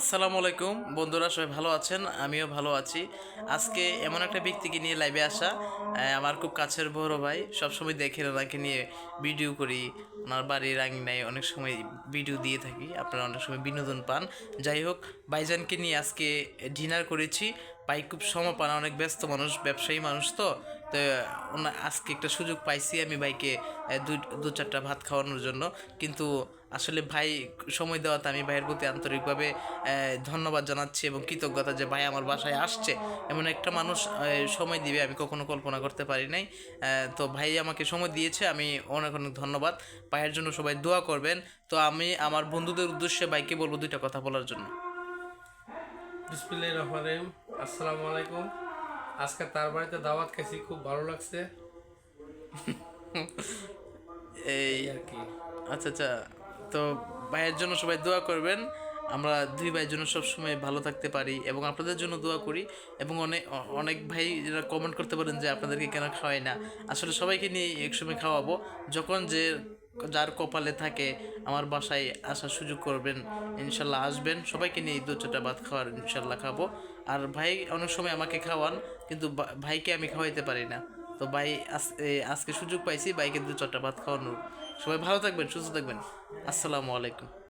আসসালামু আলাইকুম। বন্ধুরা, সবাই ভালো আছেন? আমিও ভালো আছি। আজকে এমন একটা ব্যক্তিকে নিয়ে লাইভে আসা। আমার খুব কাছের বড় ভাই। সবসময় দেখেন ওনাকে নিয়ে ভিডিও করি। ওনার বাড়ির আঙিনায় অনেক সময় ভিডিও দিয়ে থাকি। আপনারা অনেক সময় বিনোদন পান। যাই হোক, ভাইজানকে নিয়ে আজকে ডিনার করেছি। ভাই খুব সময় পান অনেক ব্যস্ত মানুষ, ব্যবসায়ী মানুষ তো। তো আজকে একটা সুযোগ পাইছি আমি ভাইকে দুই, দু চারটা ভাত খাওয়ানোর জন্য। কিন্তু আসলে ভাই সময় দেওয়াতে আমি ভাইয়ের প্রতি আন্তরিকভাবে ধন্যবাদ জানাচ্ছি এবং কৃতজ্ঞতা যে ভাই আমার বাসায় আসছে। এমন একটা মানুষ সময় দিবে আমি কখনো কল্পনা করতে পারি নাই। তো ভাই আমাকে সময় দিয়েছে, আমি অনেক অনেক ধন্যবাদ। ভাইয়ের জন্য সবাই দোয়া করবেন। তো আমি আমার বন্ধুদের উদ্দেশ্যে ভাইকে বলব দুইটা কথা বলার জন্য। বিসমিল্লাহ রহমান রহিম। আসসালামু আলাইকুম। আজকে তার বাড়িতে দাওয়াত খেয়েছি খুব ভালো লাগছে। এই আর কি। আচ্ছা আচ্ছা। তো ভাইয়ের জন্য সবাই দোয়া করবেন। আমরা দুই ভাইয়ের জন্য সবসময় ভালো থাকতে পারি এবং আপনাদের জন্য দোয়া করি এবং অনেক অনেক ভাই কমেন্ট করতে পারেন যে আপনাদেরকে কেন খাওয়াই না। আসলে সবাইকে নিয়ে একসময় খাওয়াবো। যখন যে যার কপালে থাকে, আমার বাসায় আসার সুযোগ করবেন, ইনশাল্লাহ আসবেন। সবাইকে নিয়ে দু চারটা ভাত খাওয়ার ইনশাল্লাহ খাব। আর ভাই অনেক সময় আমাকে খাওয়ান, কিন্তু ভাইকে আমি খাওয়াইতে পারি না। তো ভাই আজ- আজকে সুযোগ পাইছি, ভাইকে দু চারটা ভাত খাওয়ানোর। সবাই ভালো থাকবেন, সুস্থ থাকবেন। আসসালামু আলাইকুম।